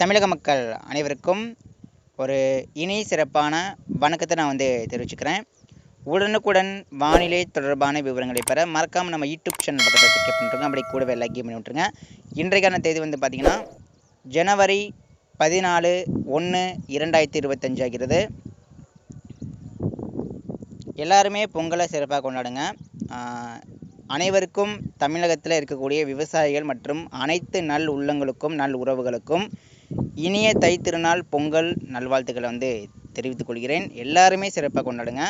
தமிழக மக்கள் அனைவருக்கும் ஒரு இனி சிறப்பான வணக்கத்தை நான் வந்து தெரிவிச்சுக்கிறேன். உடனுக்குடன் வானிலை தொடர்பான விவரங்களை பெற மறக்காமல் நம்ம யூடியூப் சேனல் பக்கத்தில் சப்ஸ்கிரைப் பண்ணுறோங்க அப்படி கூடவே லைக் பண்ணி விட்டுருங்க. இன்றைக்கான தேதி வந்து பார்த்திங்கன்னா ஜனவரி பதினாலு ஒன்று இரண்டாயிரத்தி இருபத்தஞ்சு ஆகிறது. எல்லாருமே பொங்கலை சிறப்பாக கொண்டாடுங்க. அனைவருக்கும் தமிழகத்தில் இருக்கக்கூடிய விவசாயிகள் மற்றும் அனைத்து நல் உள்ளங்களுக்கும் நல் உறவுகளுக்கும் இனிய தை திருநாள் பொங்கல் நல்வாழ்த்துக்களை வந்து தெரிவித்துக் கொள்கிறேன். எல்லாருமே சிறப்பாக கொண்டாடுங்க.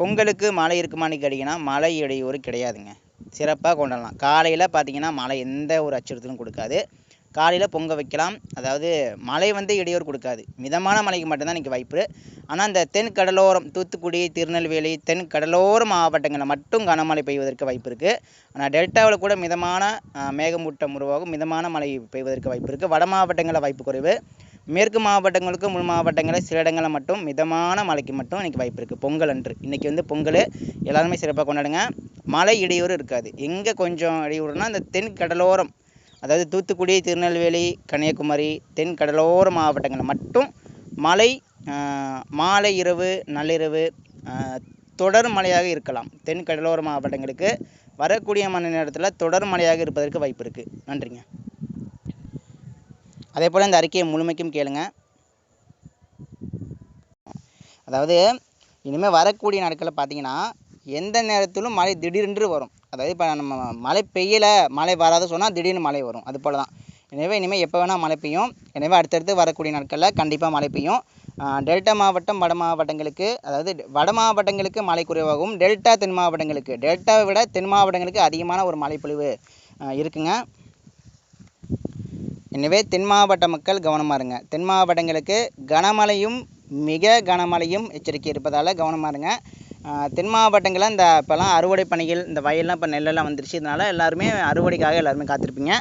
பொங்கலுக்கு மழை இருக்குமான்னு கேட்டிங்கன்னா மழை இடையூறு கிடையாதுங்க. சிறப்பாக கொண்டாடலாம். காலையில் பார்த்தீங்கன்னா மழை எந்த ஒரு அச்சுறுத்தலும் கொடுக்காது. காலையில் பொங்க வைக்கலாம். அதாவது மழை வந்து இடையூறு கொடுக்காது. மிதமான மழைக்கு மட்டும்தான் இன்றைக்கி வாய்ப்பு. ஆனால் இந்த தென் கடலோரம் தூத்துக்குடி திருநெல்வேலி தென் கடலோர மாவட்டங்களில் மட்டும் கனமழை பெய்வதற்கு வாய்ப்பு இருக்குது ஆனால் டெல்டாவில் கூட மிதமான மேகமூட்டம் உருவாகும். மிதமான மழை பெய்வதற்கு வாய்ப்பு இருக்குது வட மாவட்டங்களில் வாய்ப்பு குறைவு. மேற்கு மாவட்டங்களுக்கு முழு மாவட்டங்களில் சில இடங்களில் மட்டும் மிதமான மழைக்கு மட்டும் இன்றைக்கி வாய்ப்பு இருக்குது பொங்கல் அன்று. இன்றைக்கி வந்து பொங்கல். எல்லாருமே சிறப்பாக கொண்டாடுங்க. மழை இடையூறு இருக்காது. எங்கே கொஞ்சம் இடையூறுனா இந்த தென் கடலோரம் அதாவது தூத்துக்குடி திருநெல்வேலி கன்னியாகுமரி தென் கடலோர மாவட்டங்களில் மட்டும் மழை மாலை இரவு நள்ளிரவு தொடர் மழையாக இருக்கலாம். தென் கடலோர மாவட்டங்களுக்கு வரக்கூடிய மணி நேரத்தில் தொடர் மழையாக இருப்பதற்கு வாய்ப்பு இருக்குது நன்றிங்க. அதே போல் இந்த அறிக்கையை முழுமைக்கும் கேளுங்க. அதாவது இனிமேல் வரக்கூடிய நாட்களில் பார்த்தீங்கன்னா எந்த நேரத்திலும் மழை திடீரென்று வரும். அதாவது இப்போ நம்ம மழை பெய்யலை மழை வராத சொன்னால் திடீர்னு மழை வரும். அது போல் தான் எனவே இனிமேல் எப்போ வேணால் மழை பெய்யும். எனவே அடுத்தடுத்து வரக்கூடிய நாட்களில் கண்டிப்பாக மழை பெய்யும். டெல்டா மாவட்டம் வட மாவட்டங்களுக்கு அதாவது வட மாவட்டங்களுக்கு மழை குறைவாகவும் டெல்டா தென் மாவட்டங்களுக்கு டெல்டாவை விட தென் மாவட்டங்களுக்கு அதிகமான ஒரு மழைப்பொழிவு இருக்குங்க. எனவே தென் மாவட்ட மக்கள் கவனமாக இருங்க. தென் மாவட்டங்களுக்கு கனமழையும் மிக கனமழையும் எச்சரிக்கை இருப்பதால் கவனமாக இருங்க. தென் மாவட்டங்களில் இந்த இப்போல்லாம் அறுவடை பணிகள் இந்த வயல்லாம் இப்போ நெல்லெல்லாம் வந்துருச்சு. இதனால் எல்லாருமே அறுவடைக்காக எல்லாருமே காத்திருப்பீங்க.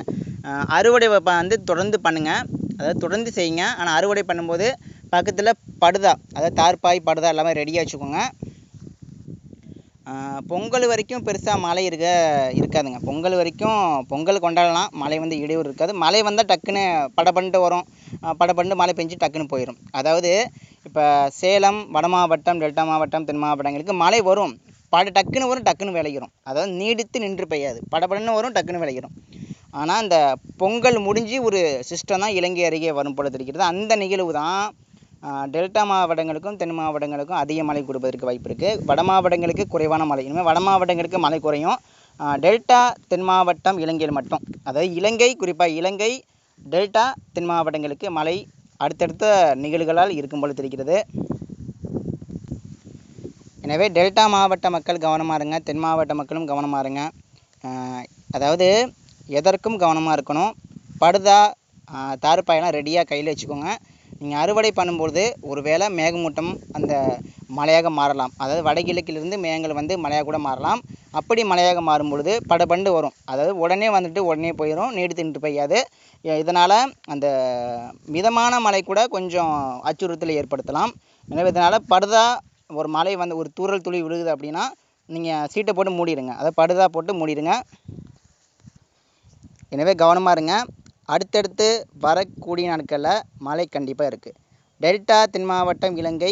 அறுவடை வந்து தொடர்ந்து பண்ணுங்கள் அதாவது தொடர்ந்து செய்யுங்க. ஆனால் அறுவடை பண்ணும்போது பக்கத்தில் படுதா அதாவது தார்பாய் படுதா எல்லாமே ரெடியாக வச்சுக்கோங்க. பொங்கல் வரைக்கும் பெருசாக மழை இருக்க இருக்காதுங்க. பொங்கல் வரைக்கும் பொங்கல் கொண்டாடலாம். மழை வந்து இடையூறு இருக்காது. மழை வந்தால் டக்குன்னு படபண்டு வரும். படபண்டு மழை பெஞ்சு டக்குன்னு போயிடும் அதாவது இப்போ சேலம் வட மாவட்டம் டெல்டா மாவட்டம் தென் மாவட்டங்களுக்கு மழை வரும். பட டக்குன்னு வரும் டக்குன்னு விளையிடும் அதாவது நீடித்து நின்று பெய்யாது. படபடன்னு வரும் டக்குன்னு விளையிடும் ஆனால் இந்த பொங்கல் முடிஞ்சு ஒரு சிஸ்டம் தான் இலங்கை அருகே வரும் போல தெரிகிறது. அந்த நிகழ்வு தான் டெல்டா மாவட்டங்களுக்கும் தென் மாவட்டங்களுக்கும் அதிக மழை கொடுப்பதற்கு வாய்ப்பு இருக்குது வட மாவட்டங்களுக்கு குறைவான மழை. இனிமேல் வட மாவட்டங்களுக்கு மழை குறையும். டெல்டா தென் மாவட்டம் இலங்கையில் மட்டும். அதாவது இலங்கை குறிப்பாக இலங்கை டெல்டா தென் மாவட்டங்களுக்கு மழை அடுத்தடுத்த நிகழ்வுகளால் இருக்கும் போல தெரிகிறது. எனவே டெல்டா மாவட்ட மக்கள் கவனமாக இருங்க தென் மாவட்ட மக்களும் கவனமாக இருங்க. அதாவது எதற்கும் கவனமாக இருக்கணும். படுதா தார்பாயெல்லாம் ரெடியாக கையில் வச்சுக்கோங்க. நீங்கள் அறுவடை பண்ணும்பொழுது ஒரு வேளை மேகமூட்டம் அந்த மழையாக மாறலாம். அதாவது வடகிழக்கிலிருந்து மேகங்கள் வந்து மழையாக கூட மாறலாம். அப்படி மழையாக மாறும் பொழுது படபண்டு வரும். அதாவது உடனே வந்துட்டு உடனே போயிடும் நீடித்து நின்று பெய்யாது. இதனால் அந்த மிதமான மழை கூட கொஞ்சம் அச்சுறுத்தலை ஏற்படுத்தலாம். எனவே இதனால் படுதா ஒரு மழை வந்து ஒரு தூரல் துளி விழுகுது அப்படின்னா நீங்கள் சீட்டை போட்டு மூடிடுங்க அதை படுதா போட்டு மூடிடுங்க எனவே கவனமாக இருங்க. அடுத்தடுத்து வரக்கூடிய நாட்களில் மழை கண்டிப்பாக இருக்குது டெல்டா தென் மாவட்டம் இலங்கை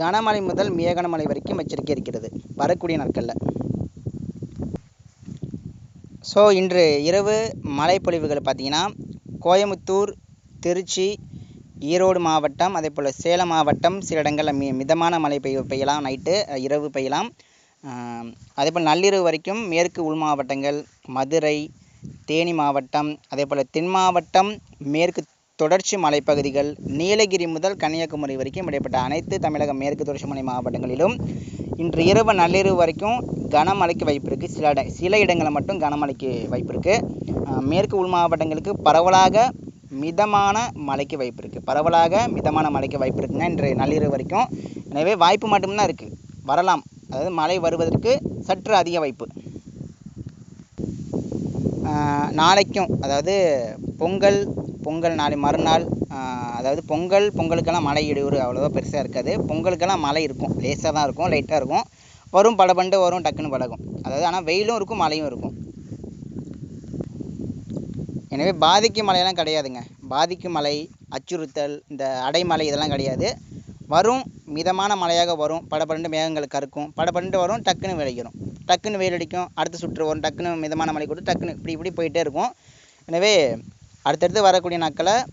கனமழை முதல் மிக கனமழை வரைக்கும் எச்சரிக்கை இருக்கிறது. வரக்கூடிய நாட்களில். ஸோ இன்று இரவு மழைப்பொழிவுகள் பார்த்திங்கன்னா கோயமுத்தூர் திருச்சி ஈரோடு மாவட்டம் அதே போல் சேலம் மாவட்டம் சில இடங்களில் மி மிதமான மழை பெய்ய பெய்யலாம் நைட்டு இரவு பெய்யலாம். அதே போல் நள்ளிரவு வரைக்கும் மேற்கு உள் மாவட்டங்கள் மதுரை தேனி மாவட்டம் அதே போல் தென் மாவட்டம் மேற்கு தொடர்ச்சி மலைப்பகுதிகள் நீலகிரி முதல் கன்னியாகுமரி வரைக்கும் இடைப்பட்ட அனைத்து தமிழக மேற்கு தொடர்ச்சி மலை மாவட்டங்களிலும் இன்று இரவு நள்ளிரவு வரைக்கும் கனமழைக்கு வாய்ப்பு இருக்குது சில இட சில இடங்களில் மட்டும் கனமழைக்கு வாய்ப்பு இருக்குது மேற்கு உள் மாவட்டங்களுக்கு பரவலாக மிதமான மழைக்கு வாய்ப்பு இருக்குது பரவலாக மிதமான மழைக்கு வாய்ப்பு இருக்குங்க இன்று நள்ளிரவு வரைக்கும். எனவே வாய்ப்பு மட்டும்தான் இருக்குது வரலாம். அதாவது மழை வருவதற்கு சற்று அதிக வாய்ப்பு. நாளைக்கும் அதாவது பொங்கல் பொங்கல் நாளை மறுநாள் அதாவது பொங்கல் பொங்கலுக்கெல்லாம் மழை இடையூறு அவ்வளோவா பெருசாக இருக்காது. பொங்கலுக்கெல்லாம் மழை இருக்கும். லேசாக தான் இருக்கும் லைட்டாக இருக்கும். வரும் படபண்டு வரும் டக்குன்னு பழகும். அதாவது ஆனால் வெயிலும் இருக்கும் மழையும் இருக்கும். எனவே பாதிக்கும் மழையெல்லாம் கிடையாதுங்க. பாதிக்கும் மழை அச்சுறுத்தல் இந்த அடைமழை இதெல்லாம் கிடையாது. வரும் மிதமான மழையாக வரும் படபடன்னு மேகங்கள் கருக்கும். படபண்டு வரும் டக்குன்னு விளைக்கிறோம் டக்குன்னு வெயில் அடிக்கும் அடுத்த சுற்று வரும் டக்குன்னு மிதமான மழை கொடுத்து டக்குன்னு இப்படி இப்படி போயிட்டே இருக்கும். எனவே அடுத்தடுத்து வரக்கூடிய நாட்களில்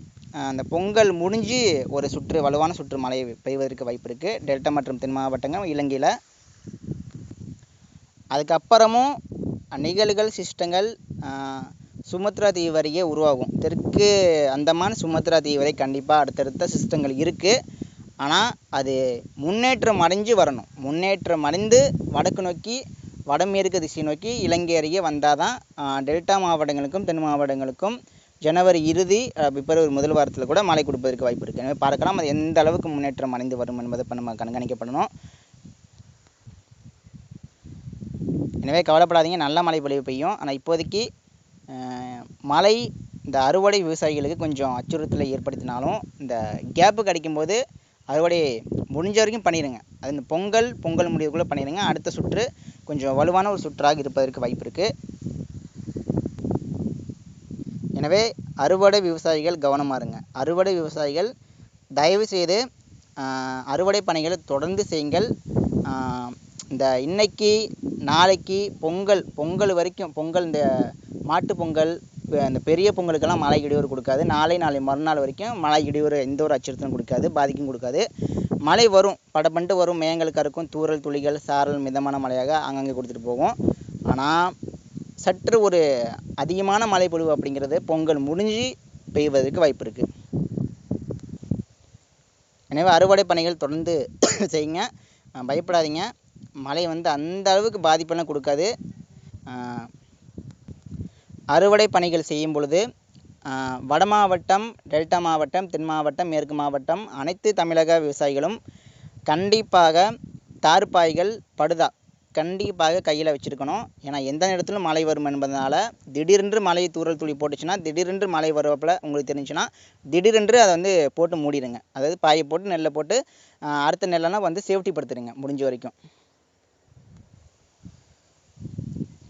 அந்த பொங்கல் முடிஞ்சு ஒரு சுற்று வலுவான சுற்று மழை பெய்வதற்கு வாய்ப்பு இருக்குது டெல்டா மற்றும் தென் மாவட்டங்கள் இலங்கையில். அதுக்கப்புறமும் நிகழ்கள் சிஸ்டங்கள் சுமத்ரா தீவு வரையே உருவாகும். தெற்கு அந்தமான் சுமத்ரா தீவு வரை கண்டிப்பாக அடுத்தடுத்த சிஸ்டங்கள் இருக்குது ஆனால் அது முன்னேற்றம் அடைஞ்சு வரணும். முன்னேற்றம் அடைந்து வடக்கு நோக்கி வடமேற்கு திசை நோக்கி இலங்கை அருகே வந்தால் தான் டெல்டா மாவட்டங்களுக்கும் தென் மாவட்டங்களுக்கும் ஜனவரி இறுதி பிப்ரவரி முதல் வாரத்தில் கூட மழை கொடுப்பதற்கு வாய்ப்பு இருக்குது எனவே பார்க்கலாம் அது எந்த அளவுக்கு முன்னேற்றம் அடைந்து வரும் என்பதை இப்போ நம்ம கண்காணிக்கப்படணும் எனவே கவலைப்படாதீங்க நல்ல மழை பொழிவு பெய்யும். ஆனால் இப்போதைக்கு மழை இந்த அறுவடை விவசாயிகளுக்கு கொஞ்சம் அச்சுறுத்தலை ஏற்படுத்தினாலும் இந்த கேப்பு கிடைக்கும்போது அறுவடை முடிஞ்ச வரைக்கும் பண்ணிடுங்க அது இந்த பொங்கல் பொங்கல் முடிவுக்குள்ளே பண்ணிடுங்க அடுத்த சுற்று கொஞ்சம் வலுவான ஒரு சுற்றாக இருப்பதற்கு வாய்ப்பு இருக்குது எனவே அறுவடை விவசாயிகள் கவனமாக இருங்க. அறுவடை விவசாயிகள் தயவு செய்து அறுவடை பணிகளை தொடர்ந்து செய்யுங்கள். இந்த இன்னைக்கு நாளைக்கு பொங்கல் பொங்கல் வரைக்கும் பொங்கல் இந்த மாட்டு பொங்கல் அந்த பெரிய பொங்கலுக்கெல்லாம் மழை இடையூறு கொடுக்காது. நாளை நாளை மறுநாள் வரைக்கும் மழை இடையூறு எந்த ஒரு அச்சுறுத்தலும் கொடுக்காது பாதிக்கும் கொடுக்காது. மழை வரும் படபண்டு வரும் மேகங்கள் கருக்கும் தூறல் துளிகள் சாரல் மிதமான மழையாக அங்கங்கே கொடுத்துட்டு போகும். ஆனால் சற்று ஒரு அதிகமான மழை பொழிவு அப்படிங்கிறது பொங்கல் முடிஞ்சு பெய்வதற்கு வாய்ப்பு இருக்குது எனவே அறுவடை பணிகள் தொடர்ந்து செய்யுங்க. பயப்படாதீங்க. மழை வந்து அந்த அளவுக்கு பாதிப்பெல்லாம் கொடுக்காது. அறுவடை பணிகள் செய்யும் பொழுது வட மாவட்டம் டெல்டா மாவட்டம் தென் மாவட்டம் மேற்கு மாவட்டம் அனைத்து தமிழக விவசாயிகளும் கண்டிப்பாக தார்பாய்கள் படுதா கண்டிப்பாக கையில் வச்சுருக்கணும். ஏன்னா எந்த நேரத்திலும் மழை வரும் என்பதனால திடீரென்று மழை தூறல் துளி போட்டுச்சுன்னா திடீரென்று மழை வருவப்பில் உங்களுக்கு தெரிஞ்சுன்னா திடீரென்று அதை வந்து போட்டு மூடிடுங்க. அதாவது பாயை போட்டு நெல்லை போட்டு அடுத்த நெல்லெல்லாம் வந்து சேஃப்டி படுத்துடுங்க முடிஞ்ச வரைக்கும்.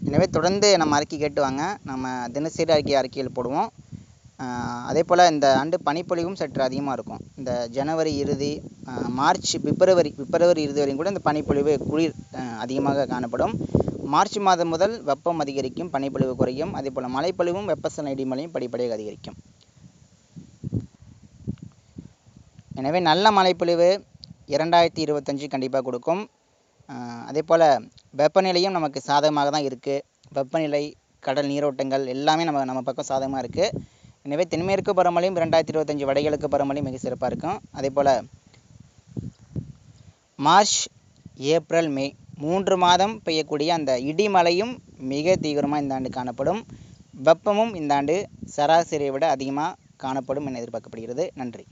எனவே தொடர்ந்து நம்ம அறிக்கை கேட்டு வாங்க. நம்ம தினசரி அறிக்கை அறிக்கையில் போடுவோம். அதே போல் இந்த ஆண்டு பனிப்பொழிவும் சற்று அதிகமாக இருக்கும். இந்த ஜனவரி இறுதி மார்ச் பிப்ரவரி பிப்ரவரி இறுதி வரையும் கூட இந்த பனிப்பொழிவு குளிர் அதிகமாக காணப்படும். மார்ச் மாதம் முதல் வெப்பம் அதிகரிக்கும் பனிப்பொழிவு குறையும். அதே போல் மழைப்பொழிவும் வெப்பசலன இடிமலையும் படிப்படியாக அதிகரிக்கும். எனவே நல்ல மழைப்பொழிவு இரண்டாயிரத்தி இருபத்தஞ்சு கண்டிப்பாக கொடுக்கும். அதே போல் வெப்பநிலையும் நமக்கு சாதகமாக தான் இருக்குது வெப்பநிலை கடல் நீரோட்டங்கள் எல்லாமே நம்ம நம்ம பக்கம் சாதகமாக இருக்குது எனவே தென்மேற்கு பருவமழையும் ரெண்டாயிரத்தி இருபத்தஞ்சி வடகிழக்கு பருவமழையும் மிக சிறப்பாக இருக்கும். அதே போல் மார்ச் ஏப்ரல் மே மூன்று மாதம் பெய்யக்கூடிய அந்த இடிமழையும் மிக தீவிரமாக இந்த ஆண்டு காணப்படும். வெப்பமும் இந்த ஆண்டு சராசரியை விட அதிகமாக காணப்படும் என எதிர்பார்க்கப்படுகிறது. நன்றி.